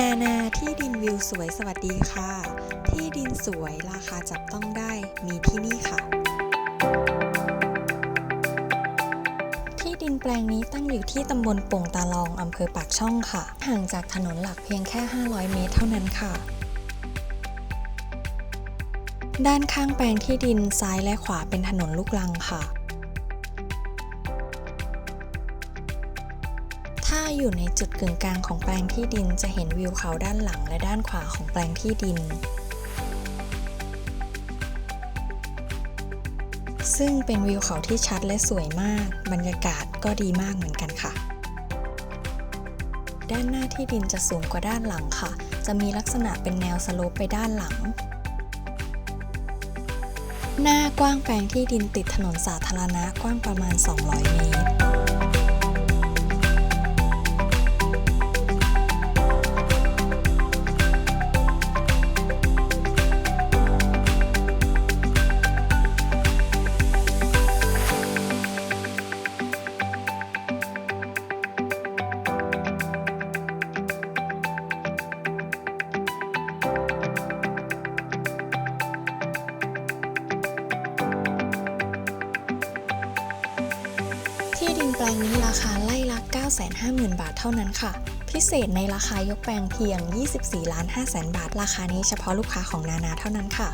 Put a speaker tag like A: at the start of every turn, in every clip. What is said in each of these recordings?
A: นานาที่ดินวิวสวยสวัสดีค่ะ ที่ดินสวยราคาจับต้องได้มีที่นี่ค่ะ ที่ดินแปลงนี้ตั้งอยู่ที่ตำบลโป่งตาลองอำเภอปากช่องค่ะ ห่างจากถนนหลักเพียงแค่ 500 เมตรเท่านั้นค่ะ ด้านข้างแปลงที่ดินซ้ายและขวาเป็นถนนลูกรังค่ะ อยู่ในจุดกึ่งกลางของแปลงที่ดินจะเห็นวิวเขาด้านหลังและด้านขวาของแปลงที่ดิน ซึ่งเป็นวิวเขาที่ชัดและสวยมาก บรรยากาศก็ดีมากเหมือนกันค่ะ ด้านหน้าที่ดินจะสูงกว่าด้านหลังค่ะ จะมีลักษณะเป็นแนวสโลปไปด้านหลัง หน้ากว้างแปลงที่ดินติดถนนสาธารณะกว้างประมาณ 200 เมตร ที่ดินแปลงนี้ราคาไล่ละ 950,000 บาทเท่านั้นค่ะ พิเศษในราคายกแปลงเพียง 24ล้าน5แสนบาท ราคานี้เฉพาะลูกค้าของนานาเท่านั้นค่ะ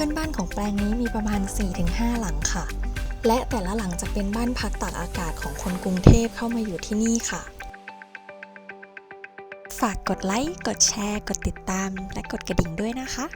A: พื่อนบ้านของแปลงนี้มีประมาณ 4-5 หลังค่ะ และแต่ละหลังจะเป็นบ้านพักตากอากาศของคนกรุงเทพเข้ามาอยู่ที่นี่ค่ะ ฝากกดไลค์ กดแชร์ กดติดตาม และกดกระดิ่งด้วยนะคะ